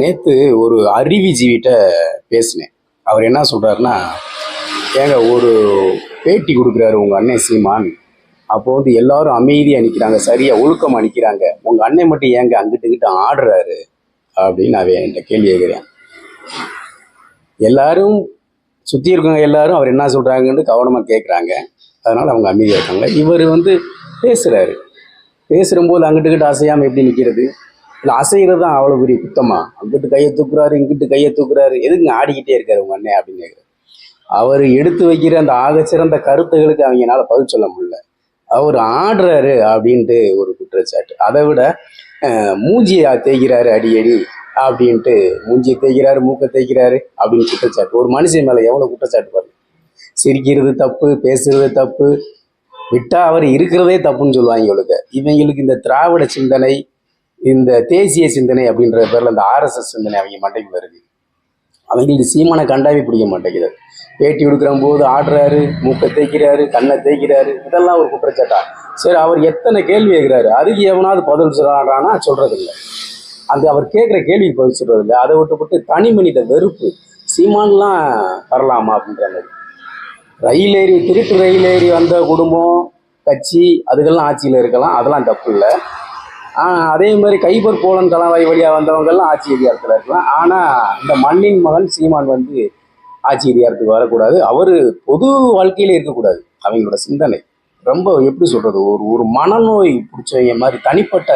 நேற்று ஒரு அறிவுஜீவிட்ட பேசினேன். அவர் என்ன சொல்கிறாருன்னா ஏங்க ஒரு பேட்டி கொடுக்குறாரு உங்கள் அண்ணன் சீமான். அப்போ வந்து எல்லாரும் அமைதியாக நிற்கிறாங்க சரியாக ஒழுக்கமாக நிற்கிறாங்க உங்கள் அண்ணன் மட்டும் ஏங்க அங்கிட்டு இங்கிட்ட ஆடுறாரு? அப்படின்னு நான் என்கிட்ட கேள்வி கேட்குறேன். எல்லாரும் சுற்றி இருக்கவங்க எல்லாரும் அவர் என்ன சொல்கிறாங்கன்னு கவனமாக கேட்குறாங்க அதனால் அவங்க அமைதியாக இருக்காங்க. இவர் வந்து பேசுகிறாரு பேசுகிறம்போது அங்கிட்டு இங்கிட்டு அசையாமல் எப்படி நிற்கிறது இல்லை அசைகிறது தான் அவ்வளோ பெரிய குத்தமா? அங்கிட்டு கையை தூக்குறாரு இங்கிட்டு கையை தூக்குறாரு. எதுக்குங்க ஆடிக்கிட்டே இருக்காரு உங்க அண்ணன் அப்படின்னு கேட்குறாரு அவர் எடுத்து வைக்கிற அந்த ஆகச்சிறந்த கருத்துகளுக்கு அவங்கனால பதில் சொல்ல முடியல. அவர் ஆடுறாரு அப்படின்ட்டு ஒரு குற்றச்சாட்டு. அதை விட மூஞ்சியை தேய்க்கிறாரு அடியடி அப்படின்ட்டு மூஞ்சியை தேய்க்கிறாரு மூக்கை தேய்க்கிறாரு அப்படின்னு குற்றச்சாட்டு. ஒரு மனுஷன் மேலே எவ்வளோ குற்றச்சாட்டு பாருங்க. சிரிக்கிறது தப்பு பேசுறது தப்பு. விட்டா அவர் இருக்கிறதே தப்புன்னு சொல்லுவாங்க இவங்களுக்கு இவங்களுக்கு இந்த திராவிட சிந்தனை இந்த தேசிய சிந்தனை அப்படின்ற பேர்ல இந்த ஆர்எஸ்எஸ் சிந்தனை அவங்க மண்டைக்கு வருது. அவங்களுக்கு சீமானை கண்டாவே பிடிக்க மாட்டேங்குது. பேட்டி கொடுக்குற போது ஆடுறாரு மூக்கை தேய்க்கிறாரு கண்ணை தேய்க்கிறாரு இதெல்லாம் ஒரு குற்றச்சாட்டா? சரி அவர் எத்தனை கேள்வி கேட்குறாரு? அதுக்கு எவனாவது பதில் சொல்றானா சொல்றது இல்லை அந்த அவர் கேட்குற கேள்விக்கு பதில் சொல்றது இல்லை அதை விட்டுப்பட்டு தனி மனித வெறுப்பு. சீமான்லாம் வரலாமா அப்படின்ற மாதிரி. ரயில் ஏறி திருட்டு ரயில் ஏறி வந்த குடும்பம் கட்சி அதுக்கெல்லாம் ஆட்சியில் இருக்கலாம். அதெல்லாம் தப்பு இல்லை. ஆனால் அதே மாதிரி கைபர் போலன் கலவாய் வழியாக வந்தவங்கெல்லாம் ஆட்சி அதிகாரத்தில் இருக்கலாம். ஆனால் இந்த மண்ணின் மகன் சீமான் வந்து ஆட்சி அதிகாரத்துக்கு வரக்கூடாது. அவர் பொது வாழ்க்கையில இருக்கக்கூடாது. அவங்களோட சிந்தனை. ரொம்ப எப்படி சொல்கிறது ஒரு ஒரு மனநோய் பிடிச்சவங்க மாதிரி தனிப்பட்ட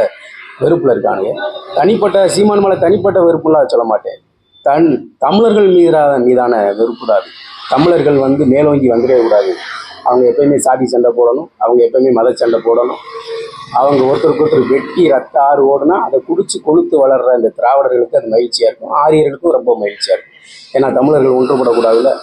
வெறுப்பில் இருக்கானுங்க. தனிப்பட்ட சீமான் மேலே தனிப்பட்ட வெறுப்புலாம் சொல்ல மாட்டேன். தன் தமிழர்கள் மீதான மீதான வெறுப்பு தான் அது. தமிழர்கள் வந்து மேலோங்கி வந்துடவே கூடாது. அவங்க எப்பயுமே சாதி சண்டை போடணும். அவங்க எப்பயுமே மத சண்டை போடணும். அவங்க ஒருத்தருக்கு ஒருத்தர் வெட்டி ரத்த ஆறு ஓடுனா அதை குடிச்சு கொளுத்து வளர்ற இந்த திராவிடர்களுக்கு அது மகிழ்ச்சியாக இருக்கும். ஆரியர்களுக்கும் ரொம்ப மகிழ்ச்சியாக இருக்கும். ஏன்னா தமிழர்கள் ஒன்றுபடக்கூடாதுல்ல.